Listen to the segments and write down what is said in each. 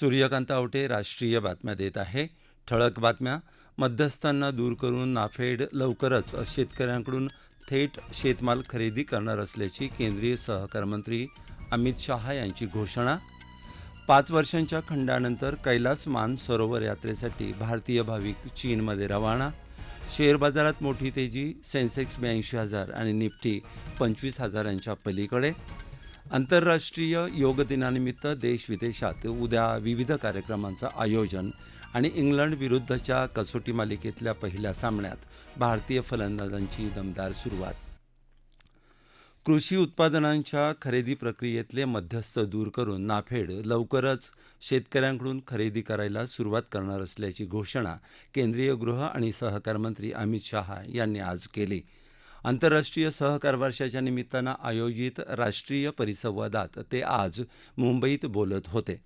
सूर्यकांत आवटे राष्ट्रीय बातम्या देत आहे. ठळक बातम्या. मध्यस्थांना दूर करून नाफेड लवकरच शेतकऱ्यांकडून थेट शेतमाल खरेदी करणार असल्याची केंद्रीय सहकार मंत्री अमित शहा यांची घोषणा. पाच वर्षांच्या खंडानंतर कैलास मान सरोवर यात्रेसाठी भारतीय भाविक चीनमध्ये रवाना. शेअर बाजारात मोठी तेजी सेन्सेक्स ब्याऐंशी हजार आणि निफ्टी पंचवीस हजारांच्या पलीकडे. आंतरराष्ट्रीय योग दिनानिमित्त देश विदेशात उद्या विविध कार्यक्रमांचं आयोजन आणि इंग्लंड विरुद्धच्या कसोटी मालिकेतल्या पहिल्या सामन्यात भारतीय फलंदाजांची दमदार सुरुवात. कृषी उत्पादनांच्या खरेदी प्रक्रियेतले मध्यस्थ दूर करून नाफेड लवकरच शेतकऱ्यांकडून खरेदी करायला सुरुवात करणार असल्याची घोषणा केंद्रीय गृह आणि सहकार मंत्री अमित शहा यांनी आज केली. आंतरराष्ट्रीय सहकार वर्षाच्या निमित्तानं आयोजित राष्ट्रीय परिसंवादात ते आज मुंबईत बोलत होते.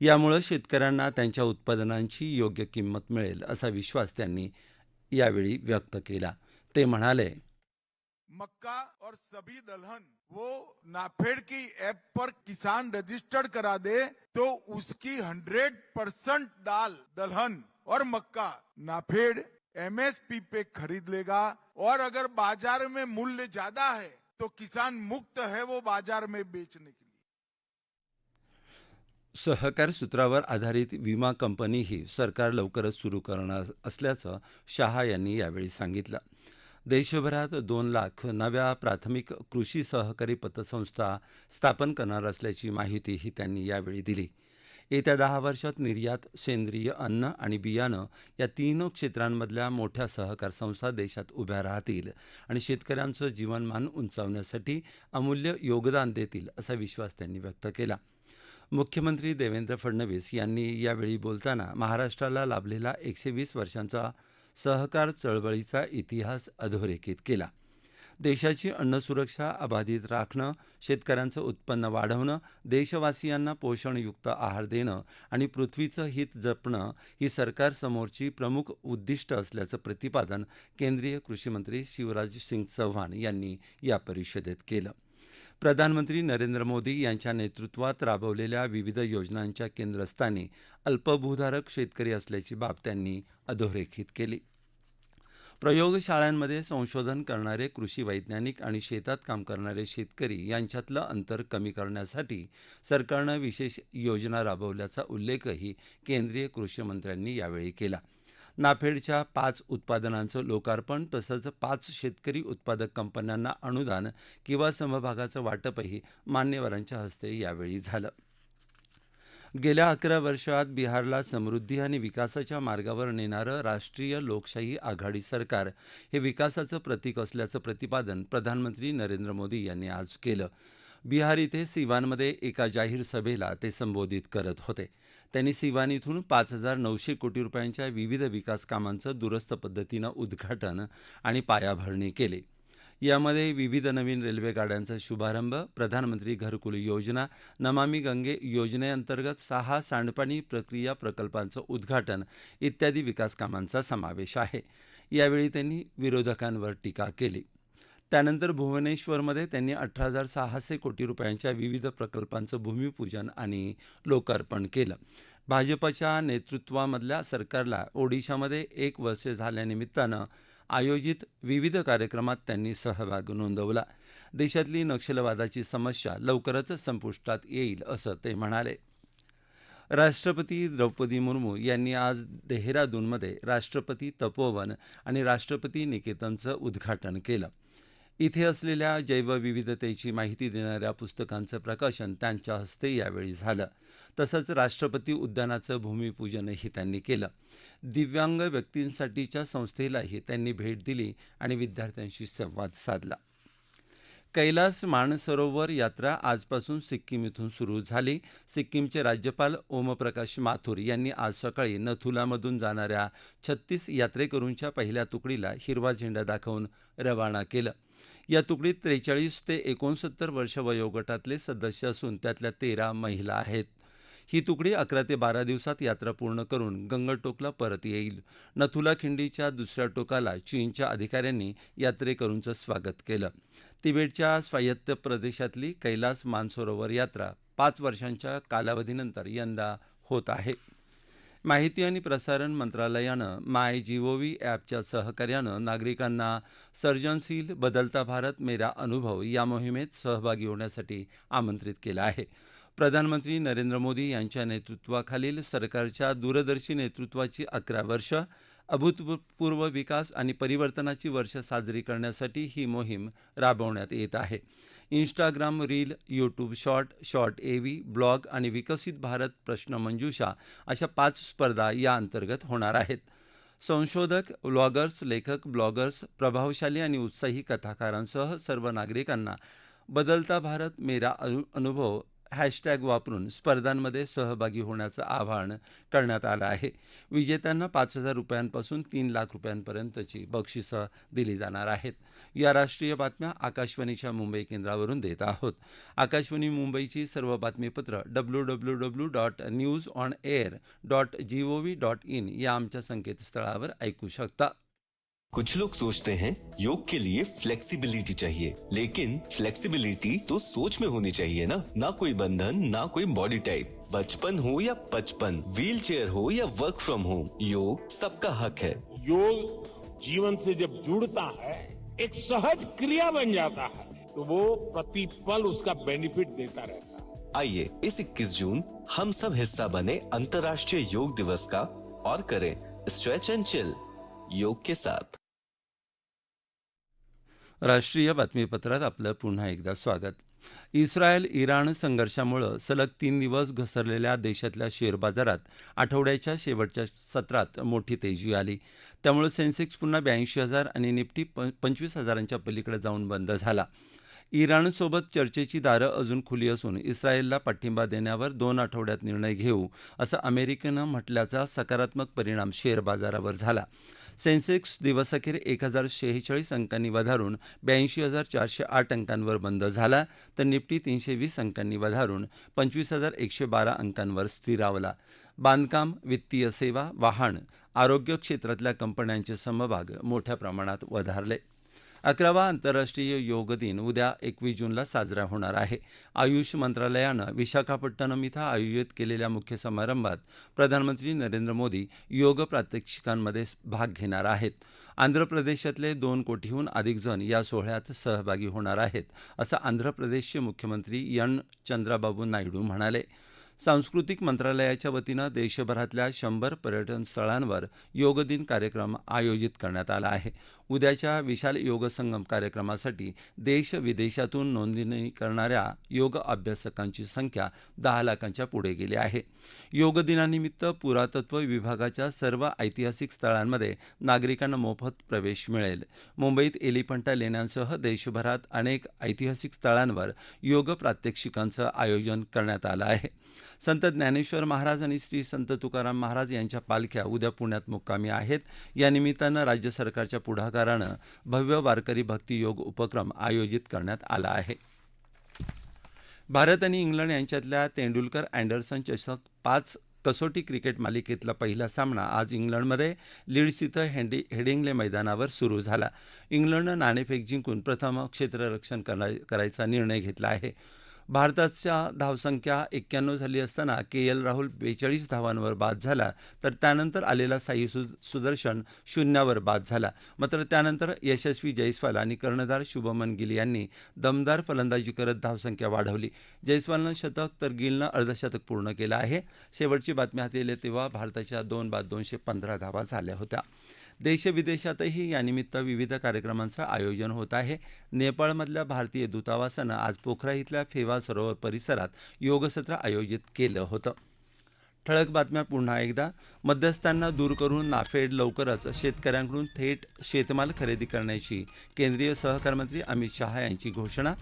यामुळं शेतकऱ्यांना त्यांच्या उत्पादनांची योग्य किंमत मिळेल असा विश्वास त्यांनी यावेळी व्यक्त केला. ते म्हणाले मक्का और सभी दलहन वो नाफेड की ऐप पर किसान रजिस्टर्ड करा दे तो उसकी 100 परसेंट दाल दलहन और मक्का नाफेड एमएसपी पे खरीद लेगा और अगर बाजार में मूल्य ज्यादा है तो किसान मुक्त है वो बाजार में बेचने के लिए। सहकार सूत्रावर आधारित विमा कंपनी ही सरकार लवकरच सुरू करणार असल्याचं शहा यांनी यावेळी सांगितलं. देशभरात दोन लाख नव्या प्राथमिक कृषी सहकारी पतसंस्था स्थापन करणार असल्याची माहितीही त्यांनी यावेळी दिली. येत्या दहा वर्षात निर्यात सेंद्रिय अन्न आणि बियाणं या तीन क्षेत्रांमधल्या मोठ्या सहकार संस्था देशात उभ्या राहतील आणि शेतकऱ्यांचं जीवनमान उंचावण्यासाठी अमूल्य योगदान देतील असा विश्वास त्यांनी व्यक्त केला. मुख्यमंत्री देवेंद्र फडणवीस यांनी यावेळी बोलताना महाराष्ट्राला लाभलेला एकशे वीस वर्षांचा सहकार चळवळीचा इतिहास अधोरेखित केला. देशाची अन्नसुरक्षा अबाधित राखणं शेतकऱ्यांचं उत्पन्न वाढवणं देशवासियांना पोषणयुक्त आहार देणं आणि पृथ्वीचं हित जपणं ही सरकारसमोरची प्रमुख उद्दिष्ट असल्याचं प्रतिपादन केंद्रीय कृषीमंत्री शिवराज सिंग चव्हाण यांनी या परिषदेत केलं. प्रधानमंत्री नरेंद्र मोदी यांच्या नेतृत्वात राबवलेल्या विविध योजनांच्या केंद्रस्थानी अल्पभूधारक शेतकरी असल्याची बाब त्यांनी अधोरेखित केली. प्रयोगशाळांमध्ये संशोधन करणारे कृषी वैज्ञानिक आणि शेतात काम करणारे शेतकरी यांच्यातलं अंतर कमी करण्यासाठी सरकारनं विशेष योजना राबवल्याचा उल्लेखही केंद्रीय कृषीमंत्र्यांनी यावेळी केला. नाफेडच्या पाच उत्पादनांचं लोकार्पण तसंच पाच शेतकरी उत्पादक कंपन्यांना अनुदान किंवा समभागाचं वाटपही मान्यवरांच्या हस्ते यावेळी झालं. गेल्या अकरा वर्षात बिहारला समृद्धी आणि विकासाच्या मार्गावर नेणारं राष्ट्रीय लोकशाही आघाडी सरकार हे विकासाचं प्रतीक असल्याचं प्रतिपादन प्रधानमंत्री नरेंद्र मोदी यांनी आज केलं. बिहार इथे सिवानमध्ये एका जाहीर सभेला ते संबोधित करत होते. त्यांनी सिवान इथून पाच हजार नऊशे कोटी रुपयांच्या विविध विकास कामांचं दुरस्त पद्धतीनं उद्घाटन आणि पायाभरणी केली. यामध्ये विविध नवीन रेल्वे गाड्यांचा शुभारंभ प्रधानमंत्री घरकुल योजना नमामी गंगे योजनेअंतर्गत सहा सांडपाणी प्रक्रिया प्रकल्पांचं उद्घाटन इत्यादी विकास कामांचा समावेश आहे. यावेळी त्यांनी विरोधकांवर टीका केली. त्यानंतर भुवनेश्वरमध्ये त्यांनी अठरा हजार सहाशे कोटी रुपयांच्या विविध प्रकल्पांचं भूमिपूजन आणि लोकार्पण केलं. भाजपच्या नेतृत्वामधल्या सरकारला ओडिशामध्ये एक वर्ष झाल्यानिमित्तानं आयोजित विविध कार्यक्रमात त्यांनी सहभाग नोंदवला. देशातली नक्षलवादाची समस्या लवकरच संपुष्टात येईल असं ते म्हणाले. राष्ट्रपती द्रौपदी मुर्मू यांनी आज देहरादूनमध्ये राष्ट्रपती तपोवन आणि राष्ट्रपती निकेतनचं उद्घाटन केलं. इथे असलेल्या जैवविविधतेची माहिती देणाऱ्या पुस्तकांचं प्रकाशन त्यांच्या हस्ते यावेळी झालं. तसंच राष्ट्रपती उद्यानाचं भूमिपूजनही त्यांनी केलं. दिव्यांग व्यक्तींसाठीच्या संस्थेलाही त्यांनी भेट दिली आणि विद्यार्थ्यांशी संवाद साधला. कैलास मानसरोवर यात्रा आजपासून सिक्कीम इथून सुरू झाली. सिक्कीमचे राज्यपाल ओमप्रकाश माथुर यांनी आज सकाळी नथुलामधून जाणाऱ्या छत्तीस यात्रेकरूंच्या पहिल्या तुकडीला हिरवा झेंडा दाखवून रवाना केलं. या तुकडीत त्रेचाळीस ते एकोणसत्तर वर्ष वयोगटातले सदस्य असून त्यातल्या तेरा महिला आहेत. ही तुकडी अकरा ते बारा दिवसात यात्रा पूर्ण करून गंगटोकला परत येईल. नथुला खिंडीच्या दुसऱ्या टोकाला चीनच्या अधिकाऱ्यांनी यात्रेकरूंचं स्वागत केलं. तिबेटच्या स्वायत्त प्रदेशातली कैलास मानसरोवर यात्रा पाच वर्षांच्या कालावधीनंतर यंदा होत आहे. माहिती आणि प्रसारण मंत्रालयानं माय जीओव्ही ॲपच्या सहकार्यानं नागरिकांना सर्जनशील बदलता भारत मेरा अनुभव या मोहिमेत सहभागी होण्यासाठी आमंत्रित केलं आहे. प्रधानमंत्री नरेंद्र मोदी यांच्या नेतृत्वाखालील सरकारच्या दूरदर्शी नेतृत्वाची अकरा वर्ष अभूतपूर्व विकास आणि परिवर्तनाची वर्ष साजरी करण्यासाठी ही मोहीम राबवण्यात येत आहे. Instagram reel YouTube short short AV blog आणि विकसित भारत प्रश्नमंजुषा अशा पाच स्पर्धा या अंतर्गत होणार आहेत. संशोधक व्लॉगर्स लेखक ब्लॉगर्स प्रभावशाली आणि उत्साही कथाकारांसह सर्व नागरिकांना बदलता भारत मेरा अनु अनुभव हॅशटॅग वापरून स्पर्धांमध्ये सहभागी होण्याचं आवाहन करण्यात आलं आहे. विजेत्यांना पाच हजार रुपयांपासून तीन लाख रुपयांपर्यंतची बक्षिसं दिली जाणार आहेत. या राष्ट्रीय बातम्या आकाशवाणीच्या मुंबई केंद्रावरून देत आहोत. आकाशवाणी मुंबईची सर्व बातमीपत्र W W W dot news on air dot G O V dot in या आमच्या संकेतस्थळावर ऐकू शकता. कुछ लोग सोचते हैं योग के लिए फ्लेक्सिबिलिटी चाहिए लेकिन फ्लेक्सिबिलिटी तो सोच में होनी चाहिए ना। ना कोई बंधन ना कोई बॉडी टाइप बचपन हो या पचपन व्हील चेयर हो या वर्क फ्रॉम होम योग सबका हक है। योग जीवन से जब जुड़ता है एक सहज क्रिया बन जाता है तो वो प्रतिपल उसका बेनिफिट देता रहता है। आइए इस 21 जून हम सब हिस्सा बने अंतर्राष्ट्रीय योग दिवस का और करें स्ट्रेच एंड चिल योग के साथ राष्ट्रीय बातमीपत्रात आपलं पुन्हा एकदा स्वागत. इस्रायल इराण संघर्षामुळं सलग तीन दिवस घसरलेल्या देशातल्या शेअर बाजारात आठवड्याच्या शेवटच्या सत्रात मोठी तेजी आली. त्यामुळे सेन्सेक्स पुन्हा ब्याऐंशी हजार आणि निफ्टी प पंचवीस हजारांच्या पलीकडे जाऊन बंद झाला. इराणसोबत चर्चेची दारं अजून खुली असून इस्रायलला पाठिंबा देण्यावर दोन आठवड्यात निर्णय घेऊ असं अमेरिकेनं म्हटल्याचा सकारात्मक परिणाम शेअर बाजारावर झाला. सेन्सेक्स दिवसअखेर एक हजार शेहेचाळीस अंकांनी वधारून ब्याऐंशी हजार चारशे आठ अंकांवर बंद झाला तर निफ्टी तीनशे वीस अंकांनी वधारून पंचवीस हजार एकशे बारा अंकांवर स्थिरावला. बांधकाम वित्तीय सेवा वाहन आरोग्य क्षेत्रातल्या कंपन्यांचे समभाग मोठ्या प्रमाणात वधारले. अकरावा आंतरराष्ट्रीय योग दिन उद्या एकवीस जूनला साजरा होणार आहे. आयुष मंत्रालयानं विशाखापट्टणम इथं आयोजित केलेल्या मुख्य समारंभात प्रधानमंत्री नरेंद्र मोदी योग प्रात्यक्षिकांमध्ये भाग घेणार आहेत. आंध्र प्रदेशातले दोन कोटीहून अधिक जण या सोहळ्यात सहभागी होणार आहेत असं आंध्र प्रदेशचे मुख्यमंत्री एन चंद्राबाबू नायडू म्हणाले. सांस्कृतिक मंत्रालयाच्या वतीनं देशभरातल्या शंभर पर्यटन स्थळांवर योग दिन कार्यक्रम आयोजित करण्यात आला आहे. उद्याच्या विशाल योग संगम कार्यक्रमासाठी देश विदेशातून नोंदणी करणाऱ्या योग अभ्यासकांची संख्या दहा लाखांच्या पुढे गेली आहे. योग दिनानिमित्त पुरातत्व विभागाच्या सर्व ऐतिहासिक स्थळांमध्ये नागरिकांना मोफत प्रवेश मिळेल. मुंबईत एलिफंटा लेण्यांसह देशभरात अनेक ऐतिहासिक स्थळांवर योग प्रात्यक्षिकांचं आयोजन करण्यात आलं आहे. संत ज्ञानेश्वर महाराज आणि श्री संत तुकाराम महाराज यांच्या पालख्या उद्या पुण्यात मुक्कामी आहेत. या निमित्तानं राज्य सरकारच्या पुढाकारानं भव्य वारकरी भक्ती योग उपक्रम आयोजित करण्यात आला आहे. भारत आणि इंग्लंड यांच्यातल्या तेंडुलकर अँडरसन चषक पाच कसोटी क्रिकेट मालिकेतला पहिला सामना आज इंग्लंडमध्ये लीड्स इथं हेंडी हेडिंग्ले मैदानावर सुरू झाला. इंग्लंडनं नाणेफेक जिंकून प्रथम क्षेत्ररक्षण करायचा निर्णय घेतला आहे. भारताच्या धावसंख्या एक्क्याण्णव झाली असताना के एल राहुल बेचाळीस धावांवर बाद झाला तर त्यानंतर आलेला साई सु सुदर्शन शून्यावर बाद झाला. मात्र त्यानंतर यशस्वी जयस्वाल आणि कर्णधार शुभमन गिल यांनी दमदार फलंदाजी करत धावसंख्या वाढवली. जयस्वालनं शतक तर गिलनं अर्धशतक पूर्ण केलं आहे. शेवटची बातमी हाती आली तेव्हा भारताच्या दोन बाद दोनशे पंधरा धावा झाल्या होत्या. देशविदेशातही यानिमित्त विविध कार्यक्रमांचं आयोजन होत आहे. नेपाळमधल्या भारतीय दूतावासानं आज पोखरा इथल्या फेवा सरोवर परिसरात योगसत्र आयोजित केलं होतं. ठळक बातम्या पुन्हा एकदा. मध्यस्थांना दूर करून नाफेड लवकरच शेतकऱ्यांकडून थेट शेतमाल खरेदी करण्याची केंद्रीय सहकार मंत्री अमित शहा यांची घोषणा.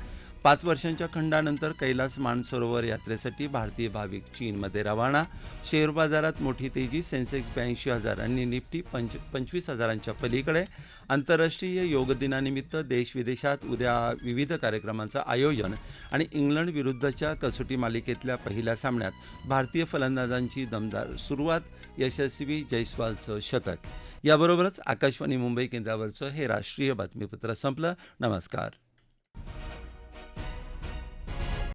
पाच वर्षांच्या खंडानंतर कैलास मानसरोवर यात्रेसाठी भारतीय भाविक चीनमध्ये रवाना. शेअर बाजारात मोठी तेजी सेन्सेक्स ब्याऐंशी हजार आणि निफ्टी पंच पंचवीस हजारांच्या पलीकडे. आंतरराष्ट्रीय योग दिनानिमित्त देशविदेशात उद्या विविध कार्यक्रमांचं आयोजन आणि इंग्लंड विरुद्धच्या कसोटी मालिकेतल्या पहिल्या सामन्यात भारतीय फलंदाजांची दमदार सुरुवात यशस्वी जयस्वालचं शतक. याबरोबरच आकाशवाणी मुंबई केंद्रावरचं हे राष्ट्रीय बातमीपत्र संपलं. नमस्कार.